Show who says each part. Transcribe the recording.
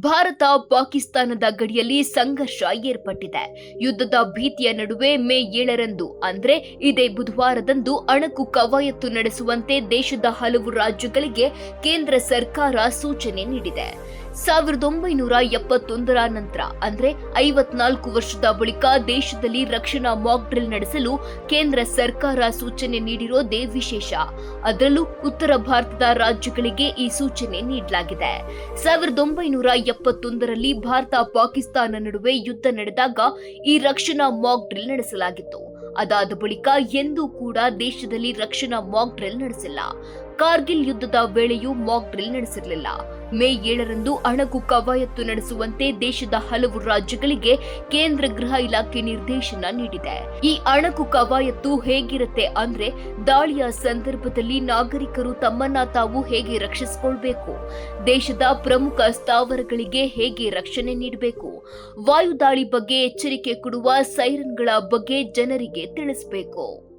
Speaker 1: ಭಾರತ ಪಾಕಿಸ್ತಾನದ ಗಡಿಯಲ್ಲಿ ಸಂಘರ್ಷ ಏರ್ಪಟ್ಟಿದೆ. ಯುದ್ಧದ ಭೀತಿಯ ನಡುವೆ ಮೇ ಏಳರಂದು, ಅಂದ್ರೆ ಇದೇ ಬುಧವಾರದಂದು ಅಣಕು ಕವಾಯತ್ತು ನಡೆಸುವಂತೆ ದೇಶದ ಹಲವು ರಾಜ್ಯಗಳಿಗೆ ಕೇಂದ್ರ ಸರ್ಕಾರ ಸೂಚನೆ ನೀಡಿದೆ. ಸಾವಿರದ ಒಂಬೈನೂರ ಎಪ್ಪತ್ತೊಂದರ ನಂತರ, ಅಂದ್ರೆ ಐವತ್ನಾಲ್ಕು ವರ್ಷದ ಬಳಿಕ ದೇಶದಲ್ಲಿ ರಕ್ಷಣಾ ಮಾಕ್ ಡ್ರಿಲ್ ನಡೆಸಲು ಕೇಂದ್ರ ಸರ್ಕಾರ ಸೂಚನೆ ನೀಡಿರೋದೇ ವಿಶೇಷ. ಅದರಲ್ಲೂ ಉತ್ತರ ಭಾರತದ ರಾಜ್ಯಗಳಿಗೆ ಈ ಸೂಚನೆ ನೀಡಲಾಗಿದೆ. ಸಾವಿರದ ಒಂಬೈನೂರ ಎಪ್ಪತ್ತೊಂದರಲ್ಲಿ ಭಾರತ ಪಾಕಿಸ್ತಾನ ನಡುವೆ ಯುದ್ಧ ನಡೆದಾಗ ಈ ರಕ್ಷಣಾ ಮಾಕ್ ಡ್ರಿಲ್ ನಡೆಸಲಾಗಿತ್ತು. ಅದಾದ ಬಳಿಕ ಎಂದೂ ಕೂಡ ದೇಶದಲ್ಲಿ ರಕ್ಷಣಾ ಮಾಕ್ ಡ್ರಿಲ್ ನಡೆಸಿಲ್ಲ. ಕಾರ್ಗಿಲ್ ಯುದ್ಧದ ವೇಳೆಯೂ ಮಾಕ್ ಡ್ರಿಲ್ ನಡೆಸಿರಲಿಲ್ಲ. ಮೇ ಏಳರಂದು ಅಣಕು ಕವಾಯತ್ತು ನಡೆಸುವಂತೆ ದೇಶದ ಹಲವು ರಾಜ್ಯಗಳಿಗೆ ಕೇಂದ್ರ ಗೃಹ ಇಲಾಖೆ ನಿರ್ದೇಶನ ನೀಡಿದೆ. ಈ ಅಣಕು ಕವಾಯತ್ತು ಹೇಗಿರುತ್ತೆ ಅಂದ್ರೆ ದಾಳಿಯ ಸಂದರ್ಭದಲ್ಲಿ ನಾಗರಿಕರು ತಮ್ಮನ್ನ ತಾವು ಹೇಗೆ ರಕ್ಷಿಸಿಕೊಳ್ಬೇಕು, ದೇಶದ ಪ್ರಮುಖ ಸ್ಥಾವರಗಳಿಗೆ ಹೇಗೆ ರಕ್ಷಣೆ ನೀಡಬೇಕು, ವಾಯುದಾಳಿ ಬಗ್ಗೆ ಎಚ್ಚರಿಕೆ ಕೊಡುವ ಸೈರನ್ಗಳ ಬಗ್ಗೆ ಜನರಿಗೆ ತಿಳಿಸಬೇಕು.